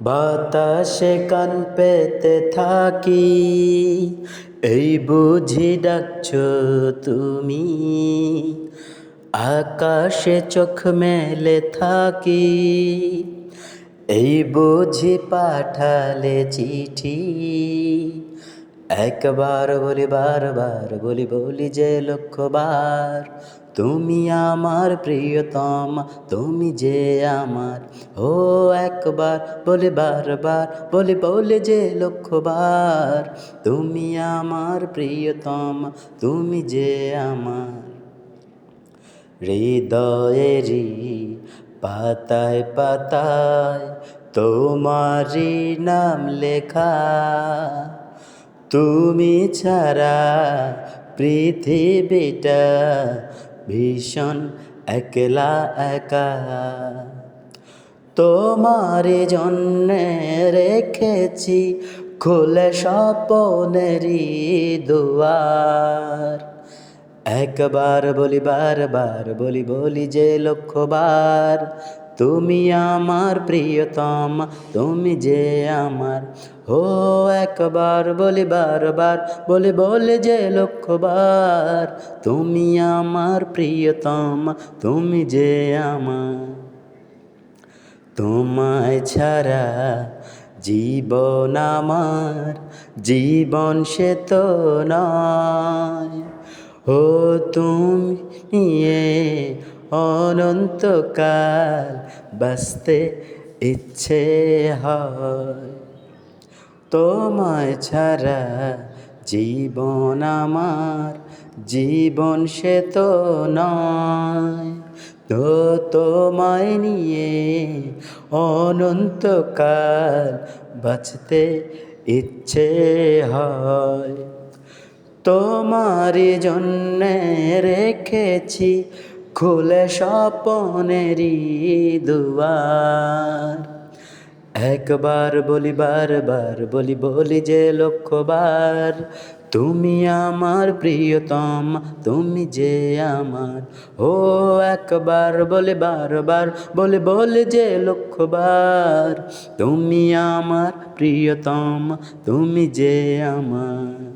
বাতাসে কান পেতে থাকি, এই বুঝি ডাকছ তুমি। আকাশে চোখ মেলে থাকি, এই বুঝি পাঠালে চিঠি। একবার বলি, বারবার বলি বলি যে লক্ষবার তুমি আমার প্রিয়তম, তুমি যে আমার। ও একবার বলে বারবার, বলে বলে যে লক্ষবার। তুমি আমার প্রিয়তম, তুমি যে আমার। হৃদয়েরই পাতায় পাতায় তোমারই নাম লেখা। তুমি ছাড়া পৃথিবীটা ভীষণ একলা একা। তোমার জন্যে রেখেছি খুলে স্বপনেরই দুয়ার। একবার বলি, বারবার বলি বলি যে লক্ষবার তুমি আমার প্রিয়তম, তুমি যে আমার। হো, একবার বলি বারবার, বলে বলে যে লক্ষবার। তুমি আমার প্রিয়তম, তুমি যে আমার। তোমায় ছাড়া জীবন আমার, জীবন সে তো নয়। ও তুমি নিয়ে অনন্তকাল বাঁচতে ইচ্ছে হয়। তোমায় ছাড়া জীবন আমার, জীবন সে তো নয়। তো তোমায় নিয়ে অনন্তকাল বাঁচতে ইচ্ছে হয়। তোমার জন্যে রেখেছি খুলে স্বপনেরই দুয়ার। একবার বলি, বারবার বলি বলি যে লক্ষবার তুমি আমার প্রিয়তম, তুমি যে আমার। ও একবার বলে, বারবার বলে বলে যে লক্ষবার তুমি আমার প্রিয়তম, তুমি যে আমার।